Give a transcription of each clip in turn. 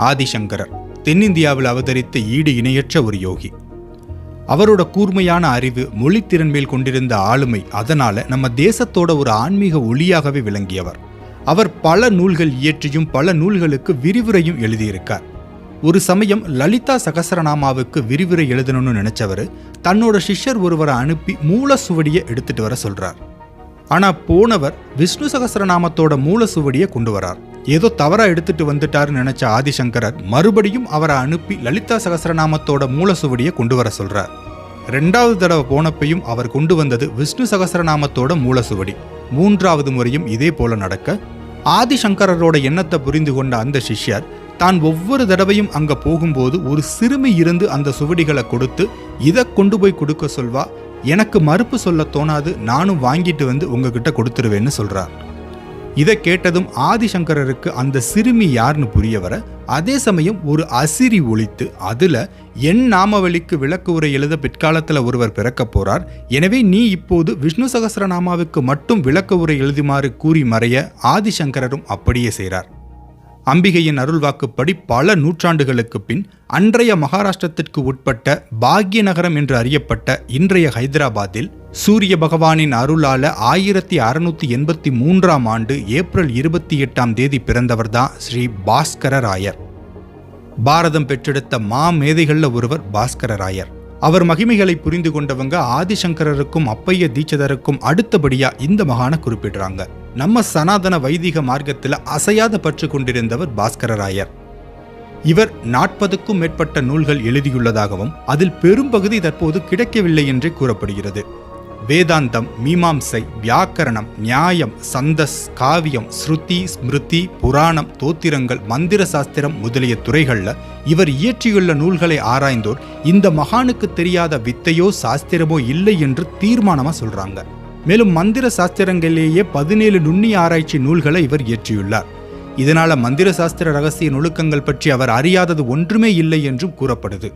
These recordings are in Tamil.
ஆதிசங்கரர் தென்னிந்தியாவில் அவதரித்த ஈடு இணையற்ற ஒரு யோகி. அவரோட கூர்மையான அறிவு மொழித்திறன் மேல் கொண்டிருந்த ஆளுமை அதனால நம்ம தேசத்தோட ஒரு ஆன்மீக ஒளியாகவே விளங்கியவர். அவர் பல நூல்கள் இயற்றியும் பல நூல்களுக்கு விரிவுரையும் எழுதியிருக்கார். ஒரு சமயம் லலிதா சகசரநாமாவுக்கு விரிவுரை எழுதணும்னு நினைச்சவர் தன்னோட சிஷ்யர் ஒருவரை அனுப்பி மூல சுவடியை எடுத்துட்டு வர சொல்றார். ஆனா போனவர் விஷ்ணு சகசரநாமத்தோட மூல சுவடியை கொண்டு வரார். ஏதோ தவறா எடுத்துட்டு வந்துட்டாருன்னு நினைச்ச ஆதிசங்கரர் மறுபடியும் அவரை அனுப்பி லலிதா சகசரநாமத்தோட மூலசுவடியை கொண்டு வர சொல்றார். ரெண்டாவது தடவை போனப்பையும் அவர் கொண்டு வந்தது விஷ்ணு சகசரநாமத்தோட மூல சுவடி. மூன்றாவது முறையும் இதே போல நடக்க ஆதிசங்கரரோட எண்ணத்தை புரிந்து கொண்ட அந்த சிஷ்யர் தான் ஒவ்வொரு தடவையும் அங்க போகும்போது ஒரு சிறுமி இருந்து அந்த சுவடிகளை கொடுத்து இதை கொண்டு போய் கொடுக்க சொல்வா? எனக்கு மறுப்பு சொல்ல தோணாது நானும் வாங்கிட்டு வந்து உங்ககிட்ட கொடுத்துருவேன்னு சொல்றார். இதை கேட்டதும் ஆதிசங்கரருக்கு அந்த சிறுமி யாருன்னு புரிய வர அதே சமயம் ஒரு அசிரி ஒழித்து அதுல என் நாமவழிக்கு விளக்கு உரை எழுத பிற்காலத்தில் ஒருவர் பிறக்க போறார். எனவே நீ இப்போது விஷ்ணு சகசரநாமாவுக்கு மட்டும் விளக்க உரை எழுதுமாறு கூறி மறைய ஆதிசங்கரரும் அப்படியே செய்கிறார் அம்பிகையின் அருள்வாக்குப்படி பல நூற்றாண்டுகளுக்கு பின் அன்றைய மகாராஷ்டிரத்திற்கு உட்பட்ட பாக்ய நகரம் என்று அறியப்பட்ட இன்றைய ஹைதராபாத்தில் சூரிய பகவானின் அருளால ஆயிரத்தி அறுநூத்தி எண்பத்தி மூன்றாம் ஆண்டு ஏப்ரல் இருபத்தி எட்டாம் தேதி பிறந்தவர்தான் ஸ்ரீ பாஸ்கர ராயர். பாரதம் பெற்றெடுத்த மா மேதைகளில் ஒருவர் பாஸ்கர ராயர். அவர் மகிமைகளை புரிந்து கொண்டவங்க ஆதிசங்கரருக்கும் அப்பைய தீட்சதருக்கும் அடுத்தபடியா இந்த மகான குறிப்பிடுறாங்க. நம்ம சனாதன வைதிக மார்க்கத்தில் அசையாத பற்று கொண்டிருந்தவர் பாஸ்கரராயர் இவர் நாற்பதுக்கும் மேற்பட்ட நூல்கள் எழுதியுள்ளதாகவும் அதில் பெரும்பகுதி தற்போது கிடைக்கவில்லை என்றே கூறப்படுகிறது. வேதாந்தம் மீமாம்சை வியாக்கரணம் நியாயம் சந்தஸ் காவியம் ஸ்ருதி ஸ்மிருதி புராணம் தோத்திரங்கள் மந்திர சாஸ்திரம் முதலிய துறைகளில் இவர் இயற்றியுள்ள நூல்களை ஆராய்ந்தோர் இந்த மகானுக்கு தெரியாத வித்தையோ சாஸ்திரமோ இல்லை என்று தீர்மானமா சொல்றாங்க. மேலும் மந்திர சாஸ்திரங்களிலேயே பதினேழு நுண்ணிய ஆராய்ச்சி நூல்களை இவர் இயற்றியுள்ளார். இதனால மந்திர சாஸ்திர ரகசிய நுணுக்கங்கள் பற்றி அவர் அறியாதது ஒன்றுமே இல்லை என்றும் கூறப்படுது.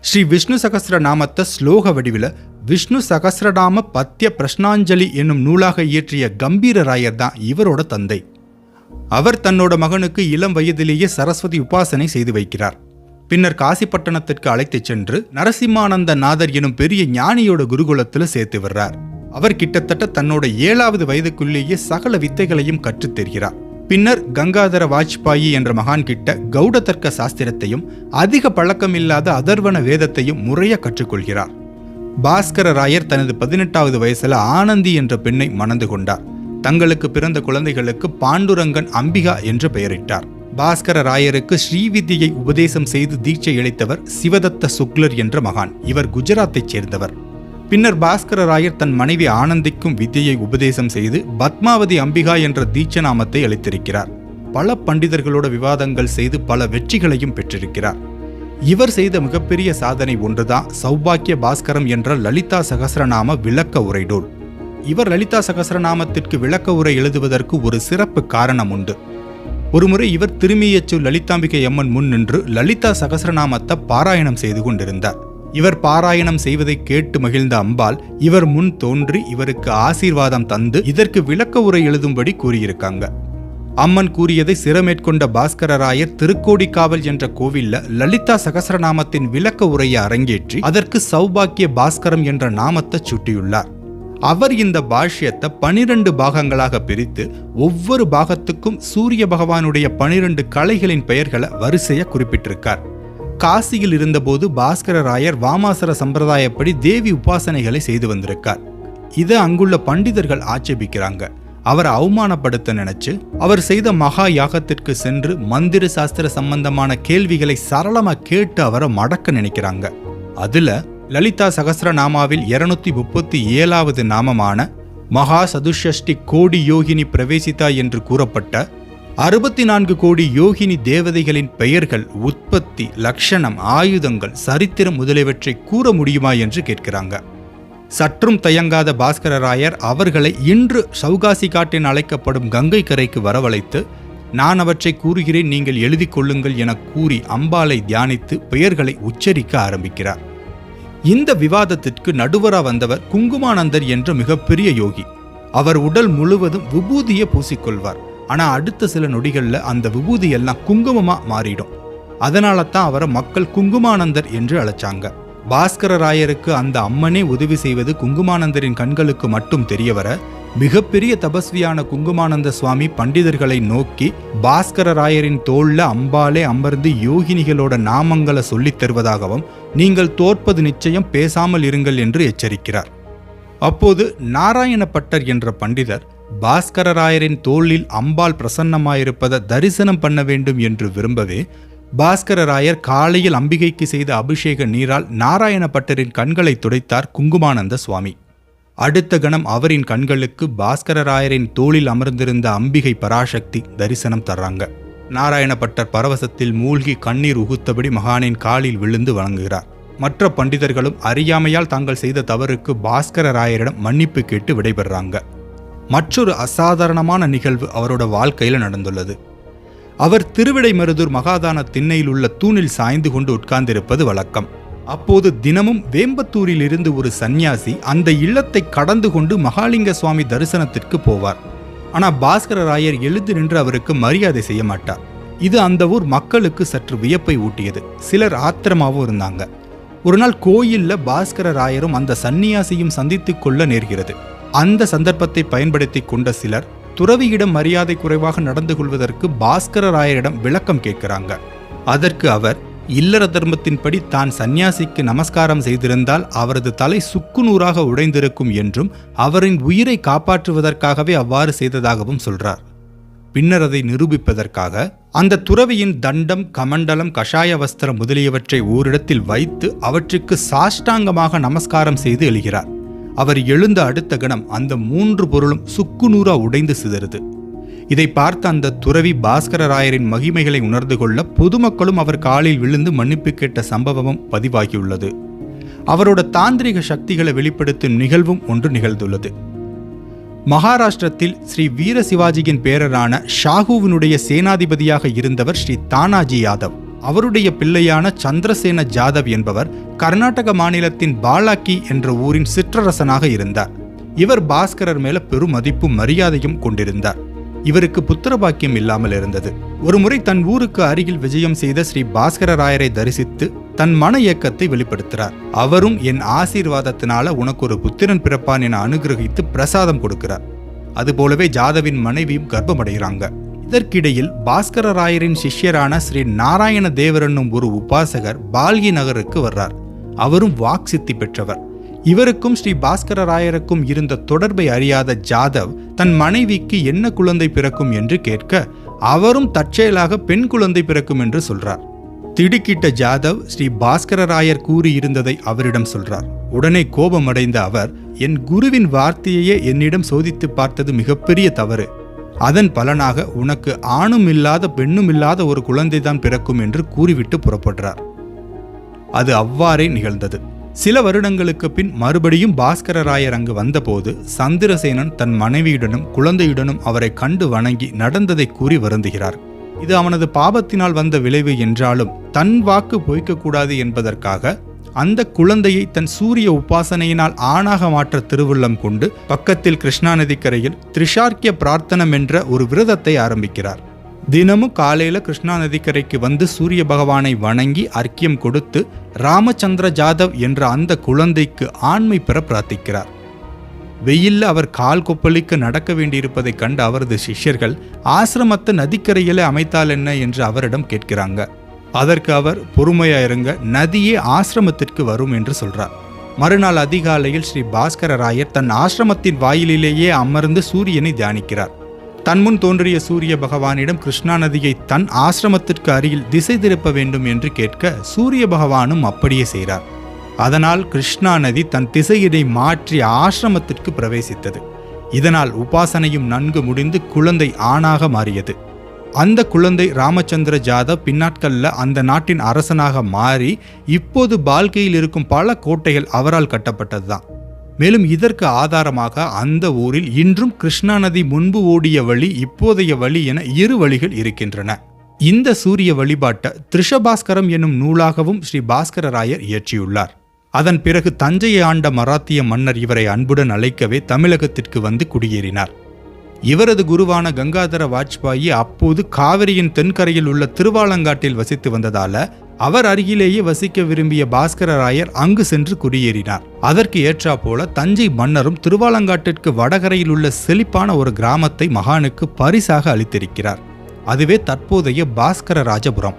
ஸ்ரீ விஷ்ணு சகஸ்ர நாமத்தை ஸ்லோக வடிவில் விஷ்ணு சகசிரநாம பத்திய பிரஷ்னாஞ்சலி என்னும் நூலாக இயற்றிய கம்பீர ராயர் தான் இவரோட தந்தை. அவர் தன்னோட மகனுக்கு இளம் வயதிலேயே சரஸ்வதி உபாசனை செய்து வைக்கிறார். பின்னர் காசிப்பட்டணத்திற்கு அழைத்துச் சென்று நரசிம்மானந்த நாதர் எனும் பெரிய ஞானியோட குருகுலத்தில் சேர்த்து வர்றார். அவர் கிட்டத்தட்ட தன்னோட ஏழாவது வயதுக்குள்ளேயே சகல வித்தைகளையும் கற்றுத் தெரிகிறார். பின்னர் கங்காதர வாஜ்பாயி என்ற மகான் கிட்ட கௌட தர்க்க சாஸ்திரத்தையும் அதிக பழக்கமில்லாத அதர்வன வேதத்தையும் முறைய கற்றுக்கொள்கிறார் பாஸ்கர ராயர் தனது பதினெட்டாவது வயசுல ஆனந்தி என்ற பெண்ணை மணந்து கொண்டார். தங்களுக்கு பிறந்த குழந்தைகளுக்கு பாண்டுரங்கன் அம்பிகா என்று பெயரிட்டார். பாஸ்கர ராயருக்கு ஸ்ரீவித்யை உபதேசம் செய்து தீட்சை அளித்தவர் சிவதத்த சுக்லர் என்ற மகான். இவர் குஜராத்தைச் சேர்ந்தவர். பின்னர் பாஸ்கர ராயர் தன் மனைவி ஆனந்திக்கும் வித்தியை உபதேசம் செய்து பத்மாவதி அம்பிகா என்ற தீட்ச நாமத்தை அளித்திருக்கிறார். பல பண்டிதர்களோட விவாதங்கள் செய்து பல வெற்றிகளையும் பெற்றிருக்கிறார். இவர் செய்த மிகப்பெரிய சாதனை ஒன்றுதான் சௌபாக்கிய பாஸ்கரம் என்ற லலிதா சகசரநாம விளக்க உரைடோல் இவர் லலிதா சகசரநாமத்திற்கு விளக்க உரை எழுதுவதற்கு ஒரு சிறப்பு காரணம் உண்டு. ஒருமுறை இவர் திருமியச்சு லலிதாம்பிகை அம்மன் முன் நின்று லலிதா சகசரநாமத்தை பாராயணம் செய்து கொண்டிருந்தார். இவர் பாராயணம் செய்வதை கேட்டு மகிழ்ந்த அம்பாள் இவர் முன் தோன்றி இவருக்கு ஆசீர்வாதம் தந்து இதற்கு விளக்க உரை எழுதும்படி கூறியிருக்காங்க. அம்மன் கூறியதை சிறமேற்கொண்ட பாஸ்கரராயர் திருக்கோடிக்காவல் என்ற கோவில்ல லலிதா சகசரநாமத்தின் விளக்க உரையை அரங்கேற்றி அதற்கு சௌபாக்கிய பாஸ்கரம் என்ற நாமத்தை சுட்டியுள்ளார். அவர் இந்த பாஷ்யத்தை பனிரெண்டு பாகங்களாக பிரித்து ஒவ்வொரு பாகத்துக்கும் சூரிய பகவானுடைய பனிரெண்டு கலைகளின் பெயர்களை வரிசைய குறிப்பிட்டிருக்கார். காசியில் இருந்தபோது பாஸ்கரராயர் வாமாசர சம்பிரதாயப்படி தேவி உபாசனைகளை செய்து வந்திருக்கார். இதை அங்குள்ள பண்டிதர்கள் ஆட்சேபிக்கிறாங்க. அவரை அவமானப்படுத்த நினைச்சு அவர் செய்த மகா யாகத்திற்கு சென்று மந்திர சாஸ்திர சம்பந்தமான கேள்விகளை சரளமா கேட்டு அவரை மடக்க நினைக்கிறாங்க. அதுல லலிதா சகஸ்ரநாமாவில் இருநூத்தி முப்பத்தி ஏழாவது நாமமான மகா சதுஷஷ்டி கோடி யோகினி பிரவேசிதா என்று கூறப்பட்ட அறுபத்தி நான்கு கோடி யோகினி தேவதைகளின் பெயர்கள் உற்பத்தி லட்சணம் ஆயுதங்கள் சரித்திரம் முதலியவற்றை கூற முடியுமா என்று கேட்கிறாங்க. சற்றும் தயங்காத பாஸ்கரராயர் அவர்களை இன்று சௌகாசி காட்டின் அழைக்கப்படும் கங்கை கரைக்கு வரவழைத்து நான் அவற்றை கூறுகிறேன் நீங்கள் எழுதி கொள்ளுங்கள் என கூறி அம்பாளை தியானித்து பெயர்களை உச்சரிக்க ஆரம்பிக்கிறார். இந்த விவாதத்திற்கு நடுவரா வந்தவர் குங்குமானந்தர் என்ற மிகப்பெரிய யோகி. அவர் உடல் முழுவதும் விபூதியை பூசிக்கொள்வார். ஆனால் அடுத்த சில நொடிகளில் அந்த விபூதி எல்லாம் குங்குமமாக மாறிடும். அதனால தான் அவரை மக்கள் குங்குமானந்தர் என்று அழைச்சாங்க. பாஸ்கர ராயருக்கு அந்த அம்மனே உதவி செய்வது குங்குமானந்தரின் கண்களுக்கு மட்டும் தெரியவர மிகப்பெரிய தபஸ்வியான குங்குமானந்த சுவாமி பண்டிதர்களை நோக்கி பாஸ்கர ராயரின் தோல்ல அம்பாலே அமர்ந்து யோகினிகளோட நாமங்களை சொல்லித் தருவதாகவும் நீங்கள் தோற்பது நிச்சயம் பேசாமல் இருங்கள் என்று எச்சரிக்கிறார். அப்போது நாராயணப்பட்டர் என்ற பண்டிதர் பாஸ்கரராயரின் தோளில் அம்பாள் பிரசன்னமாயிருப்பதை தரிசனம் பண்ண வேண்டும் என்று விரும்பவே பாஸ்கரராயர் காலையில் அம்பிகைக்கு செய்த அபிஷேக நீரால் நாராயணப்பட்டரின் கண்களை துடைத்தார் குங்குமானந்த சுவாமி. அடுத்த கணம் அவரின் கண்களுக்கு பாஸ்கரராயரின் தோளில் அமர்ந்திருந்த அம்பிகை பராசக்தி தரிசனம் தர்றாங்க. நாராயணப்பட்டர் பரவசத்தில் மூழ்கி கண்ணீர் உகுத்தபடி மகானின் காலில் விழுந்து வணங்குகிறார். மற்ற பண்டிதர்களும் அறியாமையால் தாங்கள் செய்த தவறுக்கு பாஸ்கரராயரிடம் மன்னிப்பு கேட்டு விடைபெறாங்க. மற்றொரு அசாதாரணமான நிகழ்வு அவரோட வாழ்க்கையில் நடந்துள்ளது. அவர் திருவிடைமருதூர் மகாதான திண்ணையில் உள்ள தூணில் சாய்ந்து கொண்டு உட்கார்ந்திருப்பது வழக்கம். அப்போது தினமும் வேம்பத்தூரிலிருந்து ஒரு சந்நியாசி அந்த இல்லத்தை கடந்து கொண்டு மகாலிங்க சுவாமி தரிசனத்திற்கு போவார். ஆனால் பாஸ்கர ராயர் எழுந்து நின்று அவருக்கு மரியாதை செய்ய மாட்டார். இது அந்த ஊர் மக்களுக்கு சற்று வியப்பை ஊட்டியது. சிலர் ஆத்திரமாகவும் இருந்தாங்க. ஒரு நாள் கோயிலில் பாஸ்கர ராயரும் அந்த சந்நியாசியும் சந்தித்து கொள்ள நேர்கிறது. அந்த சந்தர்ப்பத்தை பயன்படுத்தி கொண்ட சிலர் துறவியிடம் மரியாதை குறைவாக நடந்து கொள்வதற்கு பாஸ்கர ராயரிடம் விளக்கம் கேட்கிறாங்க. அதற்கு அவர் இல்லற தர்மத்தின்படி தான் சந்நியாசிக்கு நமஸ்காரம் செய்திருந்தால் அவரது தலை சுக்குநூறாக உடைந்திருக்கும் என்றும் அவரின் உயிரை காப்பாற்றுவதற்காகவே அவ்வாறு செய்ததாகவும் சொல்றார். பின்னர் அதை நிரூபிப்பதற்காக அந்த துறவியின் தண்டம் கமண்டலம் கஷாய வஸ்திரம் முதலியவற்றை ஓரிடத்தில் வைத்து அவற்றுக்கு சாஷ்டாங்கமாக நமஸ்காரம் செய்து எழுகிறார். அவர் எழுந்த அடுத்த கணம் அந்த மூன்று பொருளும் சுக்குநூறா உடைந்து சிதறுது. இதை பார்த்த அந்த துறவி பாஸ்கரராயரின் மகிமைகளை உணர்ந்து கொள்ள பொதுமக்களும் அவர் காலில் விழுந்து மன்னிப்பு கேட்ட சம்பவமும் பதிவாகியுள்ளது. அவரோட தாந்திரிக சக்திகளை வெளிப்படுத்தும் நிகழ்வும் ஒன்று நிகழ்ந்துள்ளது. மகாராஷ்டிரத்தில் ஸ்ரீ வீர சிவாஜியின் பேரரான ஷாகுவினுடைய சேனாதிபதியாக இருந்தவர் ஸ்ரீ தானாஜி யாதவ். அவருடைய பிள்ளையான சந்திரசேன ஜாதவ் என்பவர் கர்நாடக மாநிலத்தின் பாலாக்கி என்ற ஊரின் சிற்றரசனாக இருந்தார். இவர் பாஸ்கரர் மேல பெரும் மதிப்பும் மரியாதையும் கொண்டிருந்தார். இவருக்கு புத்திர பாக்கியம் இல்லாமல் இருந்தது. ஒருமுறை தன் ஊருக்கு அருகில் விஜயம் செய்த ஸ்ரீ பாஸ்கரராயரை தரிசித்து தன் மன இயக்கத்தை வெளிப்படுத்துகிறார். அவரும் என் ஆசீர்வாதத்தினால உனக்கு ஒரு புத்திரன் பிறப்பான் என அனுகிரகித்து பிரசாதம் கொடுக்கிறார். அதுபோலவே ஜாதவின் மனைவியும் கர்ப்பமடைகிறாங்க. இதற்கிடையில் பாஸ்கரராயரின் சிஷ்யரான ஸ்ரீ நாராயண தேவர் என்னும் ஒரு உபாசகர் பால்கி நகருக்கு வர்றார். அவரும் வாக் சித்தி பெற்றவர். இவருக்கும் ஸ்ரீ பாஸ்கரராயருக்கும் இருந்த தொடர்பை அறியாத ஜாதவ் தன் மனைவிக்கு என்ன குழந்தை பிறக்கும் என்று கேட்க அவரும் தற்செயலாக பெண் குழந்தை பிறக்கும் என்று சொல்றார். திடுக்கிட்ட ஜாதவ் ஸ்ரீ பாஸ்கரராயர் கூறியிருந்ததை அவரிடம் சொல்றார். உடனே கோபமடைந்த அவர் என் குருவின் வார்த்தையையே என்னிடம் சோதித்து பார்த்தது மிகப்பெரிய தவறு. அதன் பலனாக உனக்கு ஆணும் இல்லாத பெண்ணும் இல்லாத ஒரு குழந்தைதான் பிறக்கும் என்று கூறிவிட்டு புறப்படுறார் அது அவ்வாறே நிகழ்ந்தது. சில வருடங்களுக்கு பின் மறுபடியும் பாஸ்கரராயர் அங்கு வந்தபோது சந்திரசேனன் தன் மனைவியுடனும் குழந்தையுடனும் அவரை கண்டு வணங்கி நடந்ததை கூறி வருந்துகிறார். இது அவனது பாபத்தினால் வந்த விளைவு என்றாலும் தன் வாக்கு பொய்க்கக்கூடாது என்பதற்காக அந்த குழந்தையை தன் சூரிய உபாசனையினால் ஆணாக மாற்ற திருவுள்ளம் கொண்டு பக்கத்தில் கிருஷ்ணா நதிக்கரையில் திரிஷார்க்கிய பிரார்த்தனம் என்ற ஒரு விரதத்தை ஆரம்பிக்கிறார். தினமும் காலையில கிருஷ்ணா நதிக்கரைக்கு வந்து சூரிய பகவானை வணங்கி அர்க்கியம் கொடுத்து ராமச்சந்திர ஜாதவ் என்ற அந்த குழந்தைக்கு ஆண்மை பெற பிரார்த்திக்கிறார். வெயில்ல அவர் கால் கொப்பளிக்கு நடக்க வேண்டியிருப்பதைக் கண்ட அவரது சிஷ்யர்கள் ஆசிரமத்தை நதிக்கரையிலே அமைத்தால் என்ன? என்று அவரிடம் கேட்கிறாங்க. அதற்கு அவர் பொறுமையா இருங்க நதியே ஆசிரமத்திற்கு வரும் என்று சொல்றார். மறுநாள் அதிகாலையில் ஸ்ரீ பாஸ்கர ராயர் தன் ஆசிரமத்தின் வாயிலிலேயே அமர்ந்து சூரியனை தியானிக்கிறார். தன் முன் தோன்றிய சூரிய பகவானிடம் கிருஷ்ணா நதியை தன் ஆசிரமத்திற்கு அருகில் திசை திருப்ப வேண்டும் என்று கேட்க சூரிய பகவானும் அப்படியே செய்கிறார். அதனால் கிருஷ்ணா நதி தன் திசையினை மாற்றி ஆசிரமத்திற்கு பிரவேசித்தது. இதனால் உபாசனையும் நன்கு முடிந்து குழந்தை ஆணாக மாறியது. அந்த குழந்தை ராமச்சந்திர ஜாதவ் பின்னாட்களில் அந்த நாட்டின் அரசனாக மாறி இப்போது பால்கையில் இருக்கும் பல கோட்டைகள் அவரால் கட்டப்பட்டதுதான். மேலும் இதற்கு ஆதாரமாக அந்த ஊரில் இன்றும் கிருஷ்ணா நதி முன்பு ஓடிய வழி இப்போதைய வழி என இரு வழிகள் இருக்கின்றன. இந்த சூரிய வழிபாட்டை திரிஷபாஸ்கரம் என்னும் நூலாகவும் ஸ்ரீ பாஸ்கர ராயர் இயற்றியுள்ளார். அதன் பிறகு தஞ்சையை ஆண்ட மராத்திய மன்னர் இவரை அன்புடன் அழைக்கவே தமிழகத்திற்கு வந்து குடியேறினார். இவரது குருவான கங்காதர வாஜ்பாயி அப்போது காவிரியின் தென்கரையில் உள்ள திருவாலங்காட்டில் வசித்து வந்ததால அவர் அருகிலேயே வசிக்க விரும்பிய பாஸ்கரராயர் அங்கு சென்று குடியேறினார். அதற்கு ஏற்றாப்போல தஞ்சை மன்னரும் திருவாலங்காட்டிற்கு வடகரையில் உள்ள செழிப்பான ஒரு கிராமத்தை மகானுக்கு பரிசாக அளித்திருக்கிறார். அதுவே தற்போதைய பாஸ்கர ராஜபுரம்.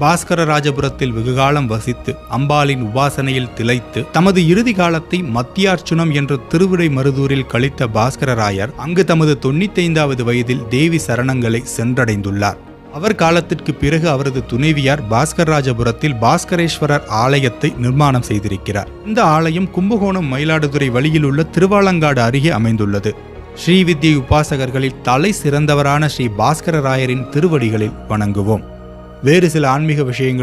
பாஸ்கர ராஜபுரத்தில் வெகுகாலம் வசித்து அம்பாளின் உபாசனையில் திளைத்து தமது இறுதி காலத்தை மத்தியார்ச்சுனம் என்ற திருவிடை மருதூரில் கழித்த பாஸ்கரராயர் அங்கு தமது தொண்ணூத்தைந்தாவது வயதில் தேவி சரணங்களை சென்றடைந்துள்ளார். அவர் காலத்திற்கு பிறகு அவரது துணைவியார் பாஸ்கரராஜபுரத்தில் பாஸ்கரேஸ்வரர் ஆலயத்தை நிர்மாணம் செய்திருக்கிறார். இந்த ஆலயம் கும்பகோணம் மயிலாடுதுறை வழியில் உள்ள திருவாலங்காடு அருகே அமைந்துள்ளது. ஸ்ரீவித்யை உபாசகர்களில் தலை சிறந்தவரான ஸ்ரீ பாஸ்கரராயரின் திருவடிகளில் வணங்குவோம். வேறு சில ஆன்மீக விஷயங்கள்